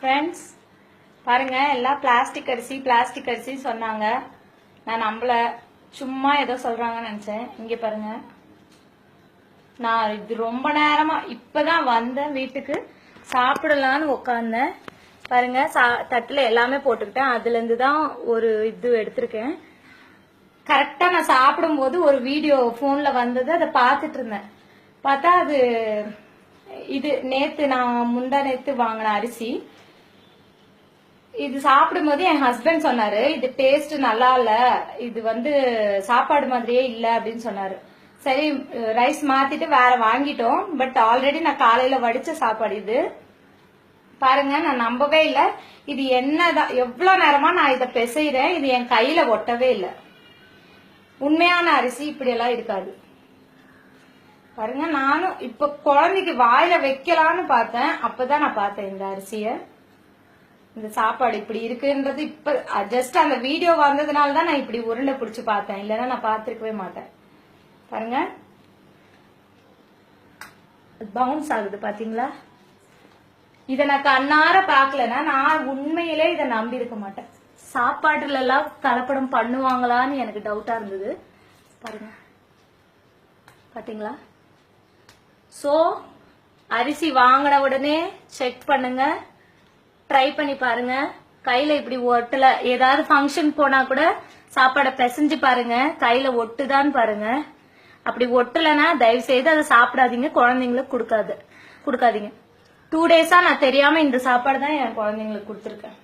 Friends பாருங்கள் எல்லாம் plastic அரிசி பிளாஸ்டிக் அரிசி சொன்னாங்க. நான் நம்பல. சும்மா ஏதோ சொல்கிறாங்கன்னு நினச்சேன். இங்கே பாருங்கள் நான் இது ரொம்ப நேரமாக இப்போ தான் வந்தேன் வீட்டுக்கு. சாப்பிடலான்னு உட்காந்தேன் பாருங்க சா தட்டில் எல்லாமே போட்டுக்கிட்டேன். அதுலேருந்து தான் ஒரு இது எடுத்திருக்கேன். கரெக்டாக நான் சாப்பிடும்போது ஒரு வீடியோ ஃபோனில் வந்தது. அதை பார்த்துட்டு இருந்தேன். பார்த்தா அது இது நேற்று நான் முந்தா நேற்று வாங்கின அரிசி. இது சாப்பிடும்போது என் ஹஸ்பண்ட் சொன்னாரு இது டேஸ்ட் நல்லா இல்ல. இது வந்து சாப்பாடு மாதிரியே இல்ல. அப்படின்னு சொன்னாரு. சரி ரைஸ் மாத்திட்டு வேற வாங்கிட்டோம். பட் ஆல்ரெடி நான் காலையில வடிச்ச சாப்பாடு இது. பாருங்க நான் நம்பவே இல்ல. இது என்னதான் எவ்வளவு நேரமா நான் இதை பெசைறேன். இது என் கையில ஒட்டவே இல்லை. உண்மையான அரிசி இப்படி எல்லாம் இருக்காது. பாருங்க நானும் இப்ப குழந்தைக்கு வாயில வைக்கலான்னு பார்த்தேன். அப்பதான் நான் பார்த்தேன் இந்த அரிசியை. இந்த சாப்பாடு இப்படி இருக்குன்றது இப்ப ஜஸ்ட் அந்த வீடியோ வந்ததுனால தான் நான் இப்படி உருண்டை பிடிச்சு பார்த்தேன். இல்லைன்னா நான் பார்த்துருக்கவே மாட்டேன். பாருங்க. பவுன்ஸ் ஆகுது பாத்தீங்களா? இதை நான் கண்ணார பாக்கலன்னா நான் உண்மையிலே இதை நம்பி இருக்க மாட்டேன். சாப்பாட்டுல எல்லாம் கலப்படம் பண்ணுவாங்களான்னு எனக்கு டவுட்டா இருந்தது. பாருங்க. பாத்தீங்களா? சோ அரிசி வாங்கின உடனே செக் பண்ணுங்க. ட்ரை பண்ணி பாருங்க. கையில இப்படி ஒட்டல. ஏதாவது ஃபங்க்ஷன் போனா கூட சாப்பாடை பிசைஞ்சு பாருங்க. கையில ஒட்டுதான்னு பாருங்க. அப்படி ஒட்டலைன்னா தயவு செய்து அதை சாப்பிடாதீங்க. குழந்தைங்களுக்கு கொடுக்காது. கொடுக்காதீங்க. டூ டேஸா நான் தெரியாம இந்த சாப்பாடு தான் என் குழந்தைங்களுக்கு கொடுத்துருக்கேன்.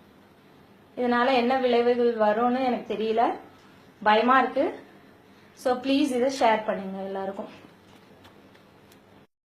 இதனால என்ன விளைவுகள் வரும்னு எனக்கு தெரியல. பயமா இருக்கு. ஸோ ப்ளீஸ் இதை ஷேர் பண்ணுங்க எல்லாருக்கும்.